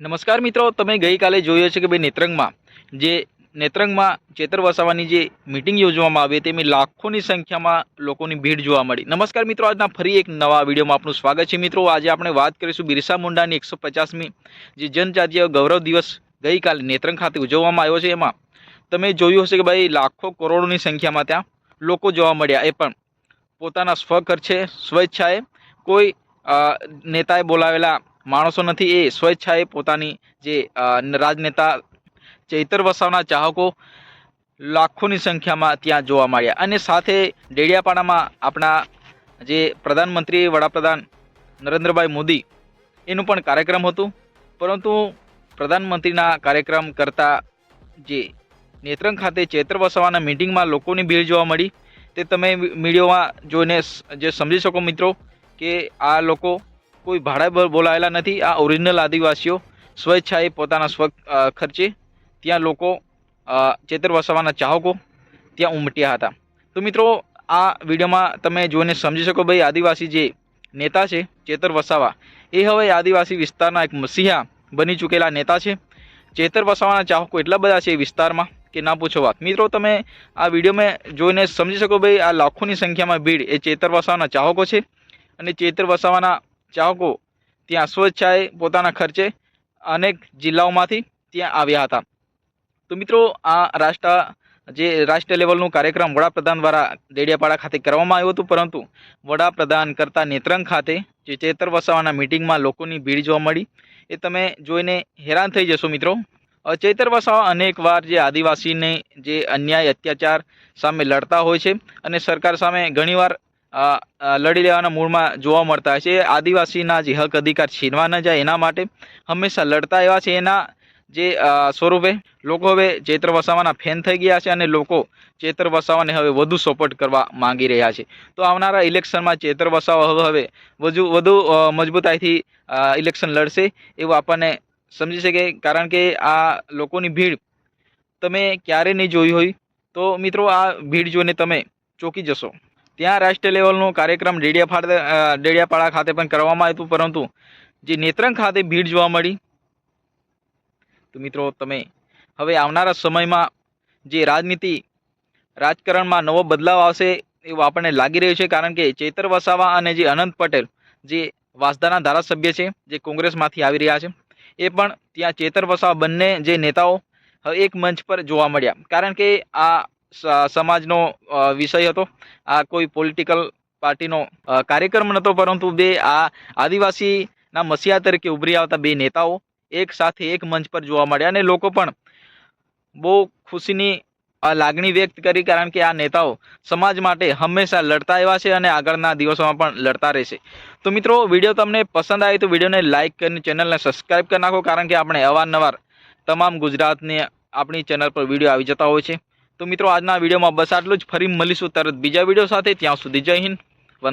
નમસ્કાર મિત્રો, તમે ગઈકાલે જોયો છે કે ભાઈ નેત્રંગમાં જે નેત્રંગમાં ચેતર વસાવાની જે મિટિંગ યોજવામાં આવી હતી, એમાં લાખોની સંખ્યામાં લોકોની ભીડ જોવા મળી. નમસ્કાર મિત્રો, આજના ફરી એક નવા વિડીયોમાં આપનું સ્વાગત છે. મિત્રો, આજે આપણે વાત કરીશું બિરસા મુંડાની એકસો પચાસમી જે જનજાતીય ગૌરવ દિવસ ગઈકાલે નેત્રંગ ખાતે ઉજવવામાં આવ્યો છે. એમાં તમે જોયું હશે કે ભાઈ લાખો કરોડોની સંખ્યામાં ત્યાં લોકો જોવા મળ્યા. એ પણ પોતાના સ્વખર્ચે સ્વેચ્છાએ કોઈ નેતાએ બોલાવેલા માણસો નથી, એ સ્વેચ્છાએ પોતાની જે રાજનેતા ચૈતર વસાવના ચાહકો લાખોની સંખ્યામાં ત્યાં જોવા મળ્યા. અને સાથે ડેડિયાપાડામાં આપણા જે પ્રધાનમંત્રી, વડાપ્રધાન નરેન્દ્રભાઈ મોદી, એનું પણ કાર્યક્રમ હતું. પરંતુ પ્રધાનમંત્રીના કાર્યક્રમ કરતાં જે નેત્રંગ ખાતે ચૈત્ર વસાવાના મિટિંગમાં લોકોની ભીડ જોવા મળી. તે તમે મીડિયોમાં જોઈને જે સમજી શકો મિત્રો કે આ લોકો કોઈ ભાડા બોલાયેલા નથી. આ ઓરિજિનલ આદિવાસીઓ સ્વેચ્છાએ પોતાના સ્વ ખર્ચે ત્યાં લોકો ચેતર વસાવાના ચાહકો ત્યાં ઉમટ્યા હતા. તો મિત્રો, આ વિડીયોમાં તમે જોઈને સમજી શકો ભાઈ, આદિવાસી જે નેતા છે, ચેતર વસાવા, એ હવે આદિવાસી વિસ્તારના એક મસીહા બની ચૂકેલા નેતા છે. ચેતર વસાવાના ચાહકો એટલા બધા છે એ વિસ્તારમાં કે ના પૂછો વાત. મિત્રો, તમે આ વિડીયોમાં જોઈને સમજી શકો ભાઈ, આ લાખોની સંખ્યામાં ભીડ એ ચેતર વસાવાના ચાહકો છે અને ચેતર વસાવાના ચાહકો ત્યાં સ્વેચ્છાએ પોતાના ખર્ચે અનેક જિલ્લાઓમાંથી ત્યાં આવ્યા હતા. તો મિત્રો, આ રાષ્ટ્ર, જે રાષ્ટ્રીય લેવલનું કાર્યક્રમ વડાપ્રધાન દ્વારા દેડિયાપાડા ખાતે કરવામાં આવ્યું હતું, પરંતુ વડાપ્રધાન કરતા નેત્રંગ ખાતે જે ચેતર વસાવાના મિટિંગમાં લોકોની ભીડ જોવા મળી, એ તમે જોઈને હેરાન થઈ જશો મિત્રો. ચેતર વસાવા અનેકવાર જે આદિવાસીને જે અન્યાય, અત્યાચાર સામે લડતા હોય છે અને સરકાર સામે ઘણીવાર લડી લેવાના મૂળમાં જોવા મળતા હોય છે આદિવાસીના જે હક અધિકાર છીનવા ન જાય એના માટે હંમેશા લડતા એવા છે એના જે સ્વરૂપે. લોકો હવે ચેતર વસાવાના ફેન થઈ ગયા છે અને લોકો ચેતર વસાવાને હવે વધુ સપોર્ટ કરવા માંગી રહ્યા છે. તો આવનારા ઇલેક્શનમાં ચેતર વસાવા હવે વધુ વધુ મજબૂતાઈથી ઇલેક્શન લડશે એવું આપણને સમજી શકે. કારણ કે આ લોકોની ભીડ તમે ક્યારે નહીં જોઈ હોય તો મિત્રો આ ભીડ જોઈને તમે ચોંકી જશો. ત્યાં રાષ્ટ્રીય લેવલનો કાર્યક્રમ ડેડિયાપાડા અ, ડેડિયાપાડા ખાતે પણ કરવામાં આવ્યું પરંતુ જે નેત્રંગ ખાતે ભીડ જોવા મળી તો મિત્રો તમે હવે આવનારા સમયમાં જે રાજનીતિ રાજકારણમાં નવો બદલાવ આવશે એવું આપણને લાગી રહ્યું છે. કારણ કે ચેતર વસાવા અને જે અનંત પટેલ જે વાસદાના ધારાસભ્ય છે જે કોંગ્રેસમાંથી આવી રહ્યા છે એ પણ ત્યાં ચેતર વસાવા બંને જે નેતાઓ હવે એક મંચ પર જોવા મળ્યા. કારણ કે આ સમાજનો વિષય હતો. આ કોઈ પોલિટિકલ પાર્ટીનો કાર્યક્રમ નહોતો પરંતુ બે આ આદિવાસીના મસીહા તરીકે ઉભરી આવતા બે નેતાઓ એક સાથે એક મંચ પર જોવા મળ્યા અને લોકો પણ બહુ ખુશીની લાગણી વ્યક્ત કરી કારણ કે આ નેતાઓ સમાજ માટે હંમેશા લડતા એવા છે અને આગળના દિવસોમાં પણ લડતા રહેશે. તો મિત્રો, વીડિયો તમને પસંદ આવે તો વિડીયોને લાઇક કરીને ચેનલને સબસ્ક્રાઇબ કરી નાખો, કારણ કે આપણે અવારનવાર તમામ ગુજરાતને આપણી ચેનલ પર વીડિયો આવી જતા હોય છે. તો મિત્રો આજના વિડીયોમાં બસ આટલું જ. ફરી મળીશું તરત બીજા વીડિયો સાથે. ત્યાં સુધી જય હિન્દ.